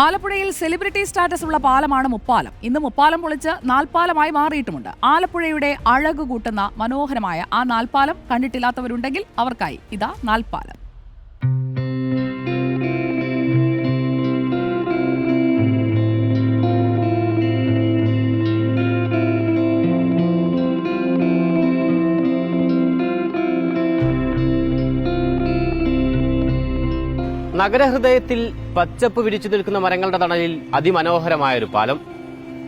ആലപ്പുഴയിൽ celebrity status ഉള്ള പാലമാണ് മുപ്പാലം. ഇന്ന് മുപ്പാലം പൊളിച്ച് നാൽപ്പാലമായി മാറിയിട്ടുമുണ്ട്. ആലപ്പുഴയുടെ അഴക് കൂട്ടുന്ന മനോഹരമായ ആ നാൽപ്പാലം കണ്ടിട്ടില്ലാത്തവരുണ്ടെങ്കിൽ അവർക്കായി ഇതാ നാൽപ്പാലം. നഗരഹൃദയത്തിൽ പച്ചപ്പ് വിരിച്ചു നിൽക്കുന്ന മരങ്ങളുടെ തണലിൽ അതിമനോഹരമായ ഒരു പാലം.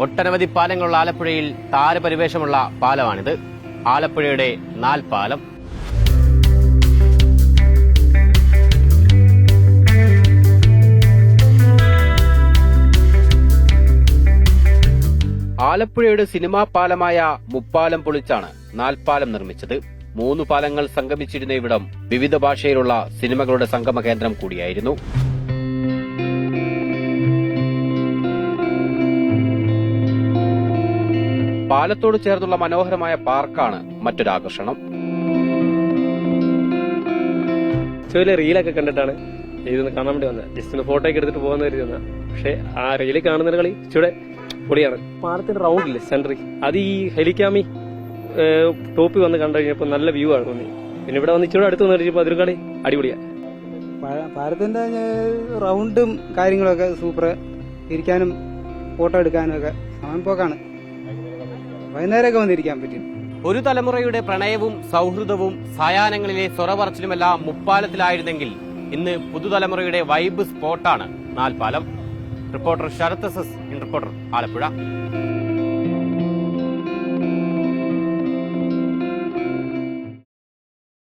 ഒട്ടനവധി പാലങ്ങളുള്ള ആലപ്പുഴയിൽ താരപരിവേഷമുള്ള പാലമാണിത്. ആലപ്പുഴയുടെ നാൽപ്പാലം. ആലപ്പുഴയുടെ സിനിമാ പാലമായ മുപ്പാലം പൊളിച്ചാണ് നാൽപ്പാലം നിർമ്മിച്ചത്. മൂന്ന് പാലങ്ങൾ സംഗമിച്ചിരുന്ന ഇവിടം വിവിധ ഭാഷയിലുള്ള സിനിമകളുടെ സംഗമ കേന്ദ്രം കൂടിയായിരുന്നു. പാലത്തോട് ചേർന്നുള്ള മനോഹരമായ പാർക്കാണ് മറ്റൊരാകർഷണം ചോയിലെ റീലൊക്കെ കണ്ടിട്ടാണ് ഇതൊന്ന് കാണാൻ വേണ്ടി വന്നത് ജസ്റ്റ് ഒന്ന് ഫോട്ടോ ഒക്കെ എടുത്തിട്ട് പോകുന്ന വന്നത് പക്ഷെ ആ റീലിൽ കാണുന്ന കളി ഇച്ചിടെ പൊളിയാണ്. പാലത്തിന്റെ റൗണ്ടില്ലേ സെൻട്രി അത് ഈ ഹെലിക്കാമി ടോപ്പിൽ വന്ന് കണ്ടു കഴിഞ്ഞപ്പോൾ നല്ല വ്യൂ ആണ് തോന്നി. പിന്നെ ഇവിടെ വന്ന് ഇച്ചിരി അടുത്ത് വന്നു അതൊരു കളി അടിപൊളിയാ. പാലത്തിന്റെ റൗണ്ടും കാര്യങ്ങളൊക്കെ സൂപ്പർ ഇരിക്കാനും ഫോട്ടോ എടുക്കാനും ഒക്കെ പോക്കാണ്. വൈകുന്നേരമൊക്കെ വന്നിരിക്കാൻ പറ്റും. ഒരു തലമുറയുടെ പ്രണയവും സൗഹൃദവും സായാഹ്നങ്ങളിലെ സ്വറപറച്ചിലുമെല്ലാം മുപ്പാലത്തിലായിരുന്നെങ്കിൽ ഇന്ന് പുതുതലമുറയുടെ വൈബ് സ്പോട്ടാണ് Nalpalam. Reporter Sarath S S reporter Alappuzha.